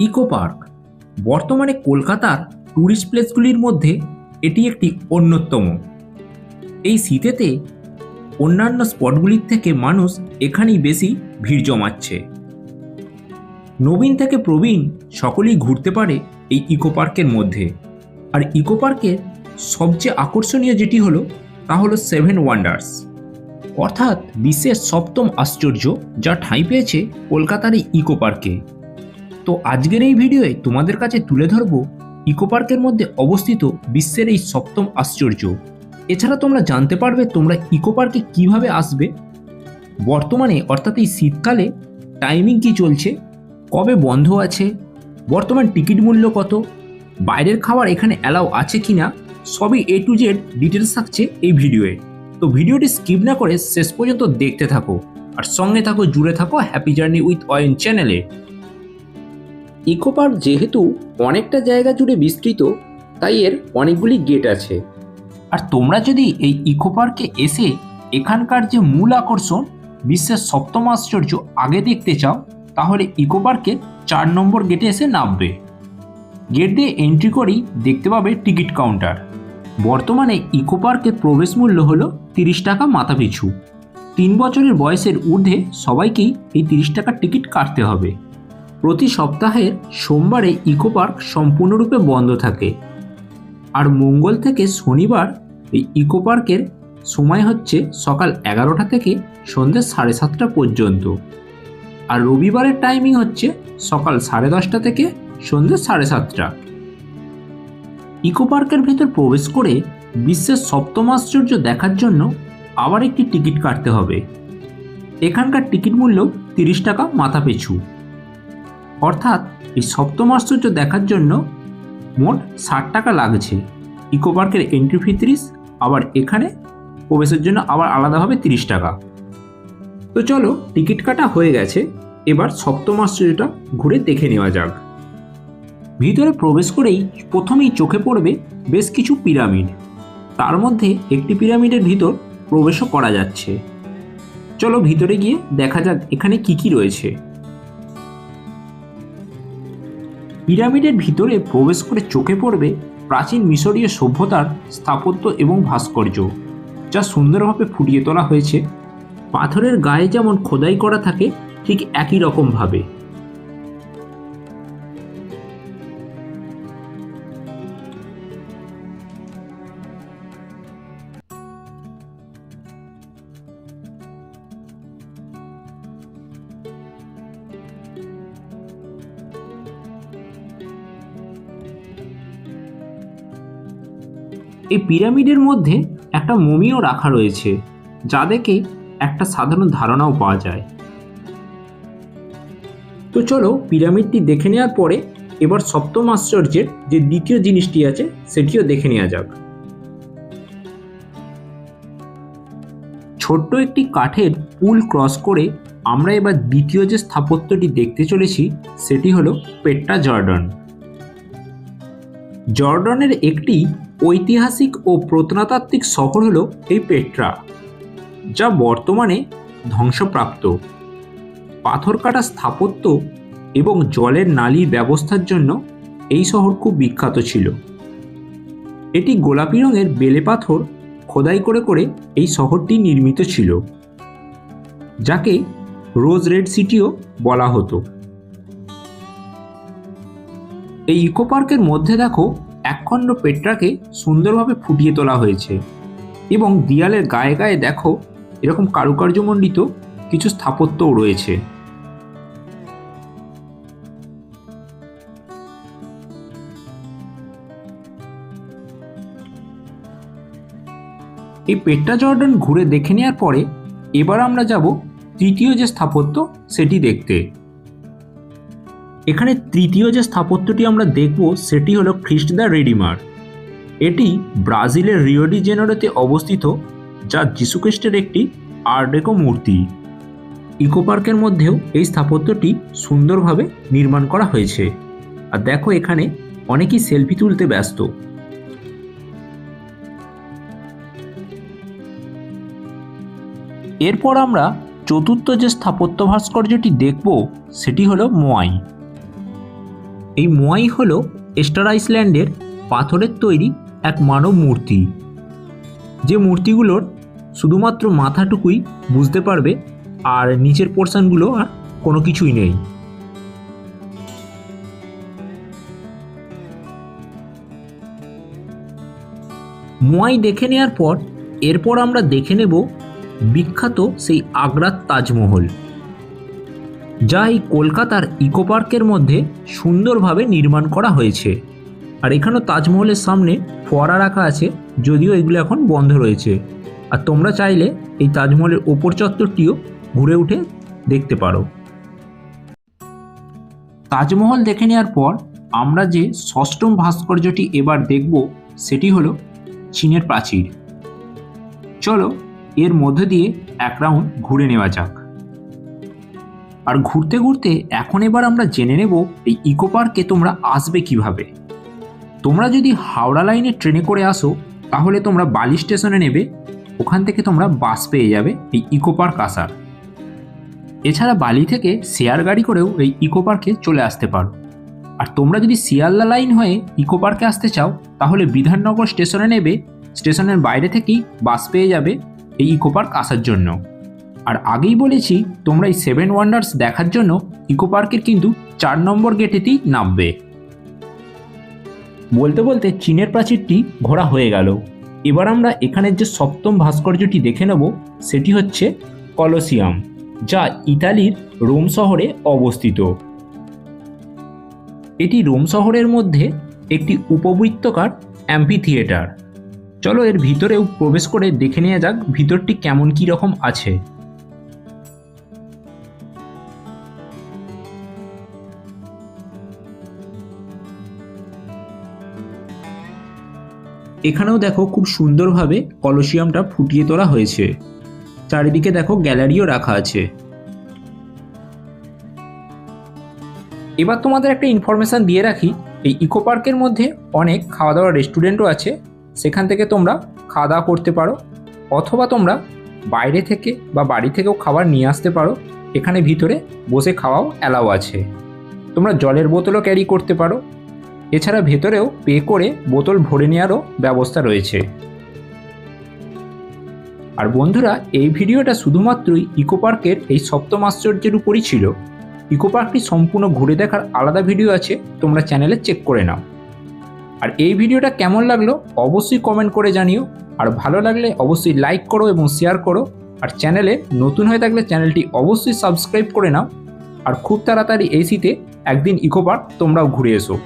Eco park. বর্তমানে কলকাতার tourist প্লেসগুলির মধ্যে এটি একটি অন্যতম। এই শীতেতে অন্যান্য স্পটগুলির থেকে মানুষ এখানেই বেশি ভিড় জমাচ্ছে। নবীন থেকে প্রবীণ সকলেই ঘুরতে পারে এই ইকো পার্কের মধ্যে। আর ইকো পার্কের সবচেয়ে আকর্ষণীয় যেটি হলো, তা হলো সেভেন ওয়ান্ডার্স। অর্থাৎ বিশ্বের সপ্তম আশ্চর্য যা ঠাঁই পেয়েছে কলকাতার এই ইকো পার্কে। তো আজকের এই ভিডিওয়ে তোমাদের কাছে তুলে ধরব ইকো পার্কের মধ্যে অবস্থিত বিশ্বের এই সপ্তম আশ্চর্য। এছাড়া তোমরা জানতে পারবে তোমরা ইকো পার্কে কীভাবে আসবে। বর্তমানে অর্থাৎ এই শীতকালে টাইমিং কি চলছে, কবে বন্ধ আছে, বর্তমান টিকিট মূল্য কত, বাইরের খাবার এখানে অ্যালাউ আছে কি না সবই এ টু জেড ডিটেলস থাকছে এই ভিডিওয়ে। তো ভিডিওটি স্কিপ না করে শেষ পর্যন্ত দেখতে থাকো। আর সঙ্গে থাকো, জুড়ে থাকো হ্যাপি জার্নি উইথ অয়েন চ্যানেলে। ইকো পার্ক যেহেতু অনেকটা জায়গা জুড়ে বিস্তৃত, তাই এর অনেকগুলি গেট আছে। আর তোমরা যদি এই ইকো পার্কে এসে এখানকার যে মূল আকর্ষণ, বিশ্বের সপ্তম আশ্চর্য আগে দেখতে চাও, তাহলে ইকো পার্কে চার নম্বর গেটে এসে নামবে। গেট দিয়ে এন্ট্রি করেই দেখতে পাবে টিকিট কাউন্টার। বর্তমানে ইকো পার্কের প্রবেশ মূল্য হলো তিরিশ টাকা মাথা পিছু তিন বছরের বয়সের ঊর্ধ্বে সবাইকেই এই তিরিশ টাকার টিকিট কাটতে হবে। প্রতি সপ্তাহের সোমবারে ইকো পার্ক সম্পূর্ণরূপে বন্ধ থাকে। আর মঙ্গল থেকে শনিবার এই ইকো পার্কের সময় হচ্ছে সকাল এগারোটা থেকে সন্ধ্যে সাড়ে সাতটা পর্যন্ত। আর রবিবারের টাইমিং হচ্ছে সকাল সাড়ে দশটা থেকে সন্ধ্যে সাড়ে সাতটা। ইকো পার্কের ভেতর প্রবেশ করে বিশ্বের সপ্তম আশ্চর্য দেখার জন্য আবার একটি টিকিট কাটতে হবে। এখানকার টিকিট মূল্য তিরিশ টাকা মাথা পিছু অর্থাৎ এই সপ্তম আশ্চর্য দেখার জন্য মোট ষাট টাকা লাগছে। ইকো পার্কের এন্ট্রি ফি তিরিশ, আবার এখানে প্রবেশের জন্য আবার আলাদাভাবে তিরিশ টাকা। তো চলো, টিকিট কাটা হয়ে গেছে। এবার সপ্তম আশ্চর্যটা ঘুরে দেখে নেওয়া যাক। ভিতরে প্রবেশ করেই প্রথমেই চোখে পড়বে বেশ কিছু পিরামিড। তার মধ্যে একটি পিরামিডের ভিতর প্রবেশও করা যাচ্ছে। চলো ভিতরে গিয়ে দেখা যাক এখানে কি কি রয়েছে। পিরামিডের ভিতরে প্রবেশ করে চোখে পড়বে প্রাচীন মিশরীয় সভ্যতার স্থাপত্য এবং ভাস্কর্য, যা সুন্দরভাবে ফুটিয়ে তোলা হয়েছে। পাথরের গায়ে যেমন খোদাই করা থাকে, ঠিক একই রকমভাবে। এই পিরামিডের মধ্যে একটা মমিও রাখা রয়েছে, যা দেখে একটা সাধারণ ধারণাও পাওয়া যায়। তো চলো পিরামিডটি দেখে নেওয়ার পরে এবার সপ্তম আশ্চর্যের যে দ্বিতীয় জিনিসটি আছে, সেটিও দেখে নেওয়া যাক। ছোট্ট একটি কাঠের পুল ক্রস করে আমরা এবার দ্বিতীয় যে স্থাপত্যটি দেখতে চলেছি, সেটি হলো পেট্টা জর্ডন। জর্ডনের একটি ঐতিহাসিক ও প্রত্নতাত্ত্বিক শহর হলো এই পেট্রা, যা বর্তমানে ধ্বংসপ্রাপ্ত। পাথর কাটা স্থাপত্য এবং জলের নালীর ব্যবস্থার জন্য এই শহর খুব বিখ্যাত ছিল। এটি গোলাপি রঙের বেলে পাথর খোদাই করে করে এই শহরটি নির্মিত ছিল, যাকে রোজ রেড সিটিও বলা হতো। এই ইকো পার্কের মধ্যে দেখো একখণ্ড পেট্রাকে সুন্দরভাবে ফুটিয়ে তোলা হয়েছে এবং দেয়ালের গায়ে গায়ে দেখো, এরকম কারুকার্যমণ্ডিত কিছু স্থাপত্যও রয়েছে। এই পেট্টা জর্ডান ঘুরে দেখে নেওয়ার পরে এবার আমরা যাব তৃতীয় যে স্থাপত্য, সেটি দেখতে। এখানে তৃতীয় যে স্থাপত্যটি আমরা দেখব, সেটি হলো খ্রিস্ট দ্য রেডিমার। এটি ব্রাজিলের রিওডি জেনারেতে অবস্থিত, যা যীশুখ্রিস্টের একটি আর্ডেকো মূর্তি। ইকো পার্কের মধ্যেও এই স্থাপত্যটি সুন্দরভাবে নির্মাণ করা হয়েছে। আর দেখো এখানে অনেকেই সেলফি তুলতে ব্যস্ত। এরপর আমরা চতুর্থ যে স্থাপত্য ভাস্কর্যটি দেখব, সেটি হলো মোয়াই। এই মোয়াই হলো এস্টার আইসল্যান্ডের পাথরের তৈরি এক মানব মূর্তি। যে মূর্তিগুলোর শুধুমাত্র মাথাটুকুই বুঝতে পারবে আর নিচের পোর্শনগুলো আর কোনো কিছুই নেই। মোয়াই দেখে নেওয়ার পর এরপর আমরা দেখে নেব বিখ্যাত সেই আগ্রার তাজমহল। যা এই কলকাতার ইকো পার্কের মধ্যে সুন্দরভাবে নির্মাণ করা হয়েছে। আর এখানেও তাজমহলের সামনে ফোয়ারা রাখা আছে, যদিও এগুলো এখন বন্ধ রয়েছে। আর তোমরা চাইলে এই তাজমহলের ওপর চত্বরটিও ঘুরে উঠে দেখতে পারো। তাজমহল দেখে নেওয়ার পর আমরা যে ষষ্ঠম ভাস্কর্যটি এবার দেখব, সেটি হলো চীনের প্রাচীর। চলো এর মধ্যে দিয়ে এক রাউন্ড ঘুরে নেওয়া যাক। আর ঘুরতে ঘুরতে এখন এবার আমরা জেনে নেব এই ইকো পার্কে তোমরা আসবে কীভাবে। তোমরা যদি হাওড়া লাইনে ট্রেনে করে আসো, তাহলে তোমরা বালি স্টেশনে নেবে, ওখান থেকে তোমরা বাস পেয়ে যাবে এই ইকো পার্ক আসার। এছাড়া বালি থেকে শেয়ার গাড়ি করেও এই ইকো পার্কে চলে আসতে পারো। আর তোমরা যদি শিয়ালদা লাইন হয়ে ইকো পার্কে আসতে চাও, তাহলে বিধাননগর স্টেশনে নেবে, স্টেশনের বাইরে থেকেই বাস পেয়ে যাবে এই ইকো পার্ক আসার জন্য। আর আগেই বলেছি, তোমরা এই সেভেন ওয়ান্ডার্স দেখার জন্য ইকো পার্কের কিন্তু চার নম্বর গেটেতেই নামবে। বলতে বলতে চীনের প্রাচীরটি ঘোরা হয়ে গেল। এবার আমরা এখানের যে সপ্তম ভাস্কর্যটি দেখে নেব, সেটি হচ্ছে কলোসিয়াম, যা ইতালির রোম শহরে অবস্থিত। এটি রোম শহরের মধ্যে একটি উপবৃত্তকার অ্যাম্পি থিয়েটার চলো এর ভিতরেও প্রবেশ করে দেখে নেওয়া যাক ভিতরটি কেমন কী রকম আছে। এখানেও দেখো খুব সুন্দরভাবে কলসিয়ামটা ফুটিয়ে তোলা হয়েছে। চারিদিকে দেখো গ্যালারিও রাখা আছে। এবার তোমাদের একটা ইনফরমেশান দিয়ে রাখি, এই ইকো পার্কের মধ্যে অনেক খাওয়া দাওয়ার রেস্টুরেন্টও আছে। সেখান থেকে তোমরা খাওয়া দাওয়া করতে পারো, অথবা তোমরা বাইরে থেকে বা বাড়ি থেকেও খাবার নিয়ে আসতে পারো। এখানে ভিতরে বসে খাওয়াও অ্যালাও আছে। তোমরা জলের বোতলও ক্যারি করতে পারো। এছাড়া ভেতরেও পে করে বোতল ভরে নেওয়ারও ব্যবস্থা রয়েছে। আর বন্ধুরা, এই ভিডিওটা শুধুমাত্রই ইকো পার্কের এই সপ্তম আশ্চর্যের উপরই ছিল। ইকো পার্কটি সম্পূর্ণ ঘুরে দেখার আলাদা ভিডিও আছে, তোমরা চ্যানেলে চেক করে নাও। আর এই ভিডিওটা কেমন লাগল অবশ্যই কমেন্ট করে জানিও। আর ভালো লাগলে অবশ্যই লাইক করো এবং শেয়ার করো। আর চ্যানেলে নতুন হয়ে থাকলে চ্যানেলটি অবশ্যই সাবস্ক্রাইব করে নাও। আর খুব তাড়াতাড়ি এই শীতে একদিন ইকো পার্ক তোমরাও ঘুরে এসো।